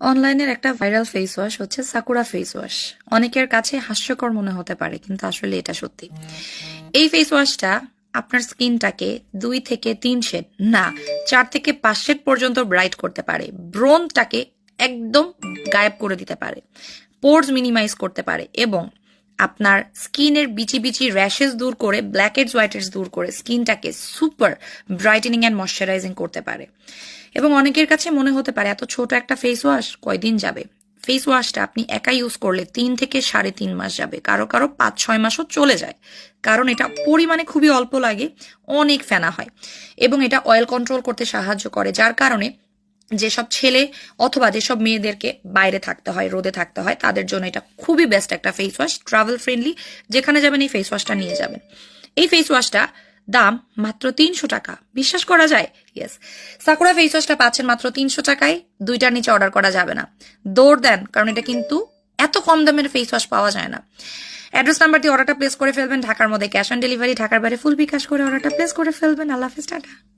অনলাইনের একটা viral face wash হচ্ছে সাকুরা ফেস ওয়াশ অনেকের কাছে হাস্যকর মনে হতে পারে, কিন্তু আসলে এটা সত্যি। এই ফেস ওয়াশটা আপনার স্কিনটাকে দুই থেকে তিন শেড না, চার থেকে পাঁচ শেড পর্যন্ত ব্রাইট করতে পারে। ব্রোনটাকে একদম গায়েব করে দিতে পারে। পোর্স মিনিমাইজ করতে পারে এবং আপনার স্কিনের বিচি বিচি র্যাশেস দূর করে ব্ল্যাক হেডস হোয়াইট হেডস দূর করে স্কিনটাকে সুপার ব্রাইটেনিং অ্যান্ড ময়শ্চারাইজিং করতে পারে। এবং অনেকের কাছে মনে হতে পারে, এত ছোট একটা ফেস ওয়াশ কয়দিন যাবে? ফেস ওয়াশটা আপনি একা ইউজ করলে তিন থেকে সাড়ে তিন মাস যাবে। কারও কারও পাঁচ, ছয় মাসও চলে যায়। কারণ এটা পরিমাণে খুবই অল্প লাগে, অনেক ফেনা হয়। এবং এটা অয়েল কন্ট্রোল করতে সাহায্য করে, যার কারণে যেসব ছেলে অথবা যেসব মেয়েদেরকে বাইরে থাকতে হয়, রোদে থাকতে হয়, তাদের জন্য এটা খুবই বেস্ট একটা ফেস ওয়াশ ট্রাভেল ফ্রেন্ডলি যেখানে যাবেন এই ফেস ওয়াশটা নিয়ে যাবেন। এই ফেস ওয়াশটা দাম মাত্র তিনশো টাকা। বিশ্বাস করা যায়? ইয়েস সাকুরা ফেস ওয়াশটা পাচ্ছেন মাত্র তিনশো টাকায়। দুইটার নিচে অর্ডার করা যাবে না। দৌড় দেন, কারণ এটা কিন্তু এত কম দামের ফেস ওয়াশ পাওয়া যায় না। অ্যাড্রেস নাম্বার দিয়ে অর্ডারটা প্লেস করে ফেলবেন। ঢাকার মধ্যে ক্যাশ অন ডেলিভারি ঢাকার বাইরে ফুল বিকাশ করে অর্ডারটা প্লেস করে ফেলবেন। আল্লাহ হাফিজ, টাটা।